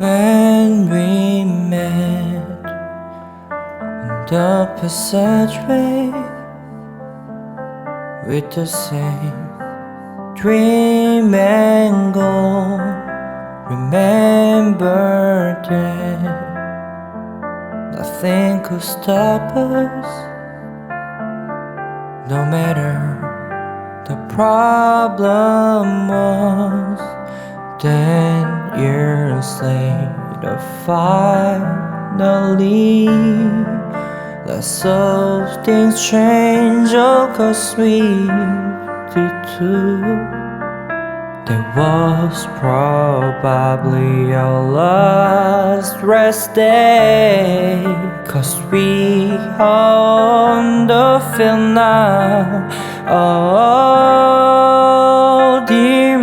when we met on the passageway with the same dream and goal. Remember that nothing could stop us, no matter the problem was. Ten years later, finally, lots of things change, oh, cause we did too. There was probably our last rest day. Cause we on the field now. Oh,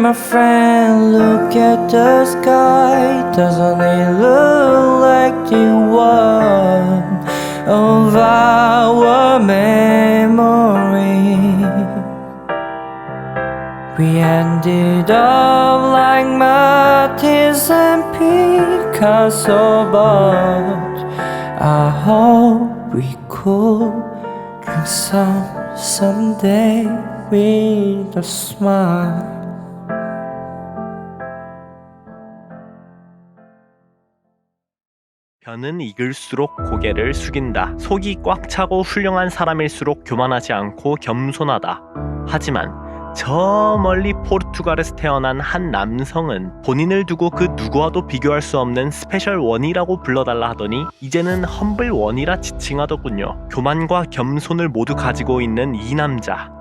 my friend, look at the sky. Doesn't it look like the one of our memory? We ended up like Matisse and Picasso, but I hope we could drink some someday with a smile. 변은 익을수록 고개를 숙인다. 속이 꽉 차고 훌륭한 사람일수록 교만하지 않고 겸손하다. 하지만 저 멀리 포르투갈에서 태어난 한 남성은 본인을 두고 그 누구와도 비교할 수 없는 스페셜 원이라고 불러달라 하더니 이제는 험블 원이라 지칭하더군요. 교만과 겸손을 모두 가지고 있는 이 남자.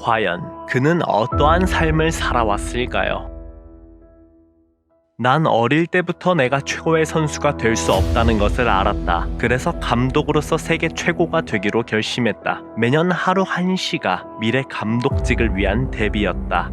과연 그는 어떠한 삶을 살아왔을까요? 난 어릴 때부터 내가 최고의 선수가 될 수 없다는 것을 알았다. 그래서 감독으로서 세계 최고가 되기로 결심했다. 매년 하루 1시가 미래 감독직을 위한 대비였다.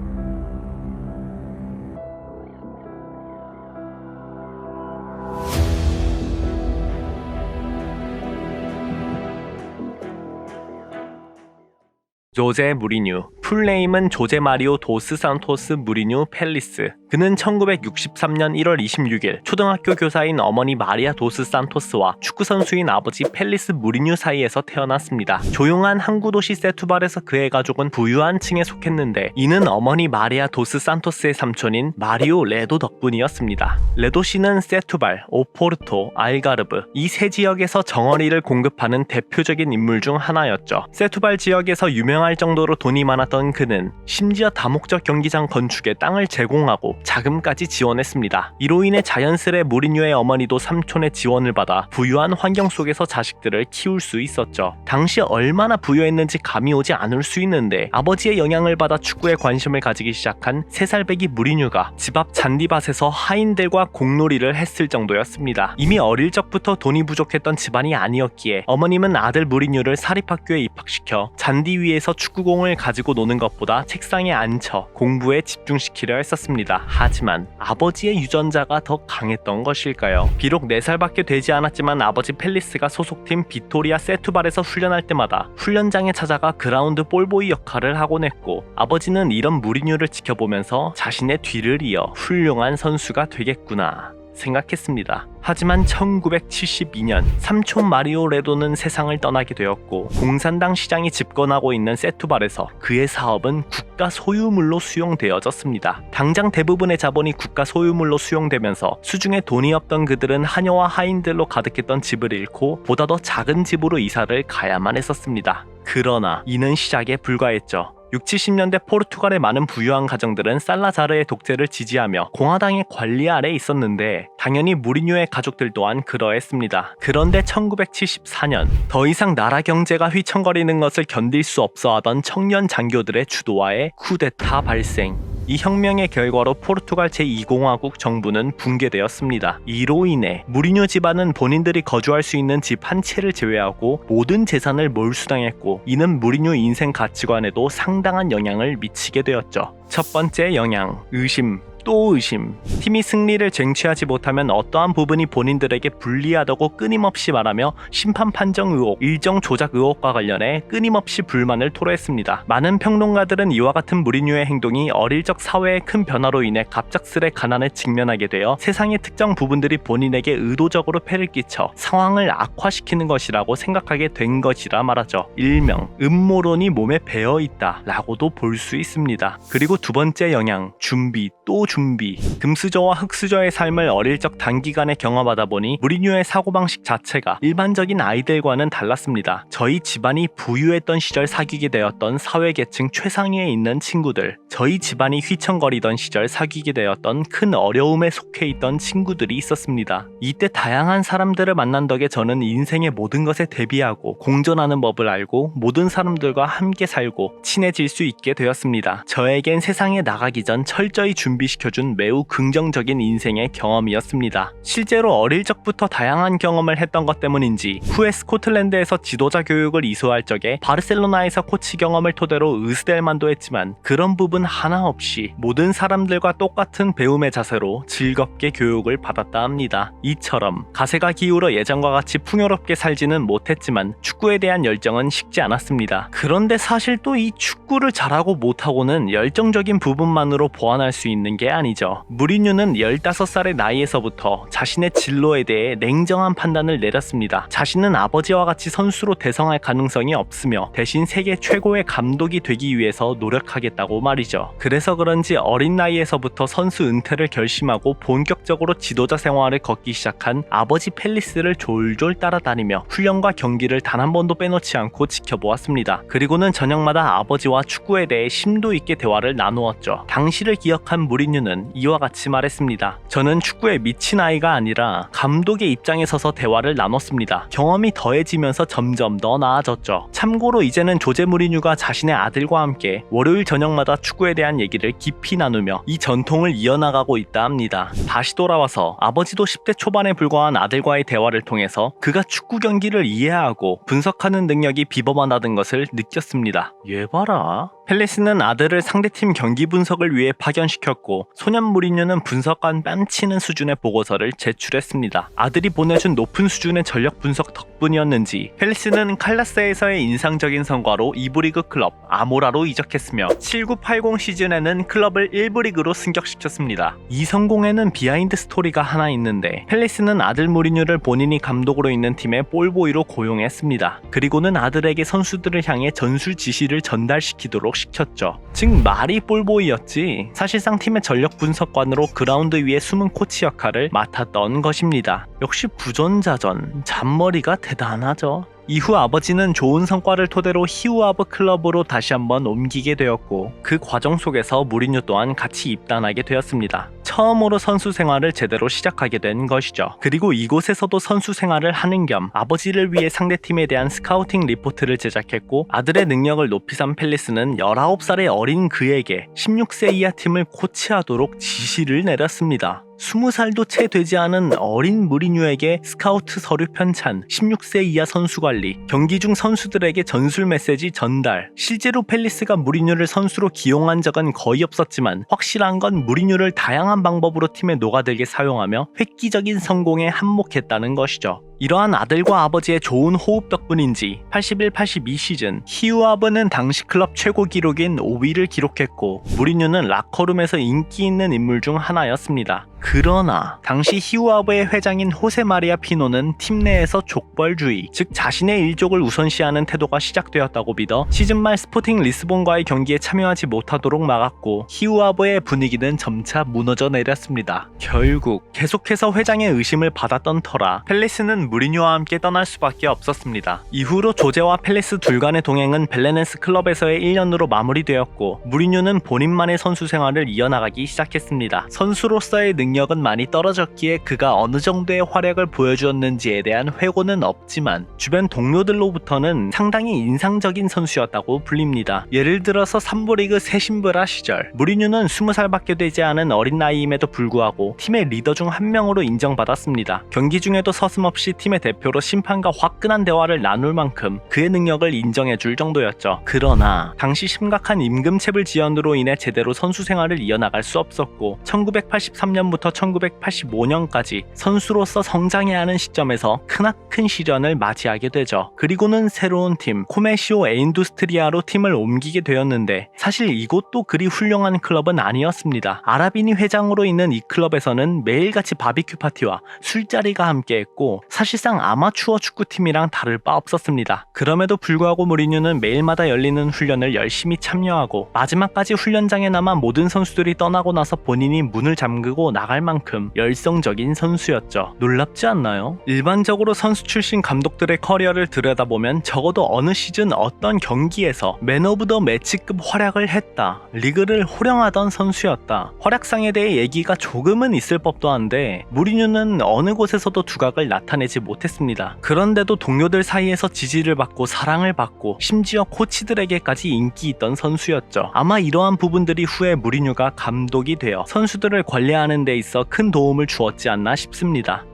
조제 무리뉴 풀네임은 조제 마리오 도스 산토스 무리뉴 펠리스 그는 1963년 1월 26일 초등학교 교사인 어머니 마리아 도스 산토스와 축구 선수인 아버지 펠리스 무리뉴 사이에서 태어났습니다. 조용한 항구 도시 세투발에서 그의 가족은 부유한 층에 속했는데 이는 어머니 마리아 도스 산토스의 삼촌인 마리오 레도 덕분이었습니다. 레도 씨는 세투발, 오포르토, 알가르브 이 세 지역에서 정어리를 공급하는 대표적인 인물 중 하나였죠. 세투발 지역에서 유명할 정도로 돈이 많았던 그는 심지어 다목적 경기장 건축에 땅을 제공하고 자금까지 지원했습니다. 이로 인해 자연스레 무리뉴의 어머니도 삼촌의 지원을 받아 부유한 환경 속에서 자식들을 키울 수 있었죠. 당시 얼마나 부유했는지 감이 오지 않을 수 있는데 아버지의 영향을 받아 축구에 관심을 가지기 시작한 3살배기 무리뉴가 집 앞 잔디밭에서 하인들과 공놀이를 했을 정도였습니다. 이미 어릴 적부터 돈이 부족했던 집안이 아니었기에 어머님은 아들 무리뉴를 사립학교에 입학시켜 잔디 위에서 축구공을 가지고 노는 것보다 책상에 앉혀 공부에 집중시키려 했었습니다. 하지만 아버지의 유전자가 더 강했던 것일까요? 비록 4살밖에 되지 않았지만 아버지 펠리스가 소속팀 비토리아 세투발에서 훈련할 때마다 훈련장에 찾아가 그라운드 볼보이 역할을 하곤 했고 아버지는 이런 무리뉴를 지켜보면서 자신의 뒤를 이어 훌륭한 선수가 되겠구나 생각했습니다. 하지만 1972년 삼촌 마리오 레도는 세상을 떠나게 되었고 공산당 시장이 집권하고 있는 세투발에서 그의 사업은 국가 소유물로 수용되어졌습니다. 당장 대부분의 자본이 국가 소유물로 수용되면서 수중에 돈이 없던 그들은 하녀와 하인들로 가득했던 집을 잃고 보다 더 작은 집으로 이사를 가야만 했었습니다. 그러나 이는 시작에 불과했죠. 6, 70년대 포르투갈의 많은 부유한 가정들은 살라자르의 독재를 지지하며 공화당의 관리 아래 있었는데 당연히 무리뉴의 가족들 또한 그러했습니다. 그런데 1974년 더 이상 나라 경제가 휘청거리는 것을 견딜 수 없어 하던 청년 장교들의 주도하에 쿠데타 발생. 이 혁명의 결과로 포르투갈 제2공화국 정부는 붕괴되었습니다. 이로 인해 무리뉴 집안은 본인들이 거주할 수 있는 집 한 채를 제외하고 모든 재산을 몰수당했고 이는 무리뉴 인생 가치관에도 상당한 영향을 미치게 되었죠. 첫 번째 영향, 의심, 또 의심. 팀이 승리를 쟁취하지 못하면 어떠한 부분이 본인들에게 불리하다고 끊임없이 말하며 심판 판정 의혹, 일정 조작 의혹과 관련해 끊임없이 불만을 토로했습니다. 많은 평론가들은 이와 같은 무리뉴의 행동이 어릴 적 사회의 큰 변화로 인해 갑작스레 가난에 직면하게 되어 세상의 특정 부분들이 본인에게 의도적으로 폐를 끼쳐 상황을 악화시키는 것이라고 생각하게 된 것이라 말하죠. 일명 음모론이 몸에 배어 있다 라고도 볼 수 있습니다. 그리고 두 번째 영향, 준비 또 준비. 금수저와 흑수저의 삶을 어릴 적 단기간에 경험하다 보니 무리뉴의 사고방식 자체가 일반적인 아이들과는 달랐습니다. 저희 집안이 부유했던 시절 사귀게 되었던 사회계층 최상위에 있는 친구들, 저희 집안이 휘청거리던 시절 사귀게 되었던 큰 어려움에 속해 있던 친구들이 있었습니다. 이때 다양한 사람들을 만난 덕에 저는 인생의 모든 것에 대비하고 공존하는 법을 알고 모든 사람들과 함께 살고 친해질 수 있게 되었습니다. 저에겐 세상에 나가기 전 철저히 준비 시켜준 매우 긍정적인 인생의 경험이었습니다. 실제로 어릴 적부터 다양한 경험을 했던 것 때문인지 후에 스코틀랜드에서 지도자 교육을 이수할 적에 바르셀로나에서 코치 경험을 토대로 의스될 만도 했지만 그런 부분 하나 없이 모든 사람들과 똑같은 배움의 자세로 즐겁게 교육을 받았다 합니다. 이처럼 가세가 기울어 예전과 같이 풍요롭게 살지는 못했지만 축구에 대한 열정은 식지 않았습니다. 그런데 사실 또 이 축구를 잘하고 못하고는 열정적인 부분만으로 보완할 수 있는 게 아니죠. 무리뉴는 15살의 나이에서부터 자신의 진로에 대해 냉정한 판단을 내렸습니다. 자신은 아버지와 같이 선수로 대성할 가능성이 없으며 대신 세계 최고의 감독이 되기 위해서 노력하겠다고 말이죠. 그래서 그런지 어린 나이에서부터 선수 은퇴를 결심하고 본격적으로 지도자 생활을 걷기 시작한 아버지 펠리스를 졸졸 따라다니며 훈련과 경기를 단 한 번도 빼놓지 않고 지켜보았습니다. 그리고는 저녁마다 아버지와 축구에 대해 심도 있게 대화를 나누었죠. 당시를 기억한 무리뉴는 이와 같이 말했습니다. 저는 축구에 미친 아이가 아니라 감독의 입장에 서서 대화를 나눴습니다. 경험이 더해지면서 점점 더 나아졌죠. 참고로 이제는 조제 무리뉴가 자신의 아들과 함께 월요일 저녁마다 축구에 대한 얘기를 깊이 나누며 이 전통을 이어나가고 있다 합니다. 다시 돌아와서 아버지도 10대 초반에 불과한 아들과의 대화를 통해서 그가 축구 경기를 이해하고 분석하는 능력이 비범하다는 것을 느꼈습니다. 얘 봐라. 펠리스는 아들을 상대팀 경기 분석을 위해 파견시켰고 소년 무리뉴는 분석관 뺨치는 수준의 보고서를 제출했습니다. 아들이 보내준 높은 수준의 전력 분석 덕분이었는지 펠리스는 칼라스에서의 인상적인 성과로 2부 리그 클럽 아모라로 이적했으며 7980 시즌에는 클럽을 1부 리그로 승격시켰습니다. 이 성공에는 비하인드 스토리가 하나 있는데 펠리스는 아들 무리뉴를 본인이 감독으로 있는 팀의 볼보이로 고용했습니다. 그리고는 아들에게 선수들을 향해 전술 지시를 전달시키도록 시켰죠. 즉 말이 볼보이였지 사실상 팀의 전력 분석관으로 그라운드 위에 숨은 코치 역할을 맡았던 것입니다. 역시 부전자전 잔머리가 대단하죠. 이후 아버지는 좋은 성과를 토대로 히우아브 클럽으로 다시 한번 옮기게 되었고 그 과정 속에서 무리뉴 또한 같이 입단하게 되었습니다. 처음으로 선수 생활을 제대로 시작하게 된 것이죠. 그리고 이곳에서도 선수 생활을 하는 겸 아버지를 위해 상대팀에 대한 스카우팅 리포트를 제작했고 아들의 능력을 높이 산 펠리스는 19살의 어린 그에게 16세 이하 팀을 코치하도록 지시를 내렸습니다. 20살도 채 되지 않은 어린 무리뉴에게 스카우트 서류 편찬, 16세 이하 선수 관리, 경기 중 선수들에게 전술 메시지 전달. 실제로 펠리스가 무리뉴를 선수로 기용한 적은 거의 없었지만 확실한 건 무리뉴를 다양한 방법으로 팀에 녹아들게 사용하며 획기적인 성공에 한몫했다는 것이죠. 이러한 아들과 아버지의 좋은 호흡 덕분인지 81-82 시즌 히우아브는 당시 클럽 최고 기록인 5위를 기록했고 무리뉴는 라커룸에서 인기 있는 인물 중 하나였습니다. 그러나 당시 히우아브의 회장인 호세 마리아 피노는 팀 내에서 족벌주의, 즉 자신의 일족을 우선시하는 태도가 시작되었다고 믿어 시즌 말 스포팅 리스본과의 경기에 참여하지 못하도록 막았고 히우아브의 분위기는 점차 무너져 내렸습니다. 결국 계속해서 회장의 의심을 받았던 터라 펠리스는 무리뉴와 함께 떠날 수밖에 없었습니다. 이후로 조제와 펠리스 둘 간의 동행은 벨레네스 클럽에서의 1년으로 마무리되었고 무리뉴는 본인만의 선수 생활을 이어나가기 시작했습니다. 선수로서의 능 력은 많이 떨어졌기에 그가 어느 정도의 활약을 보여주었는지에 대한 회고는 없지만 주변 동료들로부터는 상당히 인상적인 선수였다고 불립니다. 예를 들어서 3부 리그 세신브라 시절 무리뉴는 20살밖에 되지 않은 어린 나이임에도 불구하고 팀의 리더 중 한 명으로 인정받았습니다. 경기 중에도 서슴없이 축구팀의 대표로 심판과 화끈한 대화를 나눌 만큼 그의 능력을 인정해줄 정도였죠. 그러나 당시 심각한 임금체불 지연으로 인해 제대로 선수 생활을 이어나갈 수 없었고 1983년부터 1985년까지 선수로서 성장해야 하는 시점에서 크나큰 시련을 맞이하게 되죠. 그리고는 새로운 팀 코메시오 에인두스트리아로 팀을 옮기게 되었는데 사실 이곳도 그리 훌륭한 클럽은 아니었습니다. 아라비니 회장으로 있는 이 클럽에서는 매일같이 바비큐 파티와 술자리가 함께했고 사실상 아마추어 축구팀이랑 다를 바 없었습니다. 그럼에도 불구하고 무리뉴는 매일마다 열리는 훈련을 열심히 참여하고 마지막까지 훈련장에 남아 모든 선수들이 떠나고 나서 본인이 문을 잠그고 나갈 만큼 열성적인 선수였죠. 놀랍지 않나요? 일반적으로 선수 출신 감독들의 커리어를 들여다보면 적어도 어느 시즌 어떤 경기에서 맨 오브 더 매치급 활약을 했다. 리그를 호령하던 선수였다. 활약상에 대해 얘기가 조금은 있을 법도 한데 무리뉴는 어느 곳에서도 두각을 나타내지 못했습니다. 그런데도 동료들 사이에서 지지를 받고 사랑을 받고 심지어 코치들에게까지 인기 있던 선수였죠. 아마 이러한 부분들이 후에 무리뉴가 감독이 되어 선수들을 관리하는 데 있어 큰 도움을 주었지 않나 싶습니다.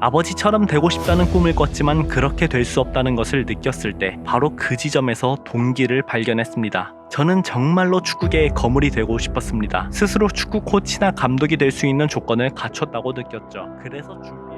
아버지처럼 되고 싶다는 꿈을 꿨지만 그렇게 될 수 없다는 것을 느꼈을 때 바로 그 지점에서 동기를 발견했습니다. 저는 정말로 축구계의 거물이 되고 싶었습니다. 스스로 축구 코치나 감독이 될 수 있는 조건을 갖췄다고 느꼈죠. 그래서 준비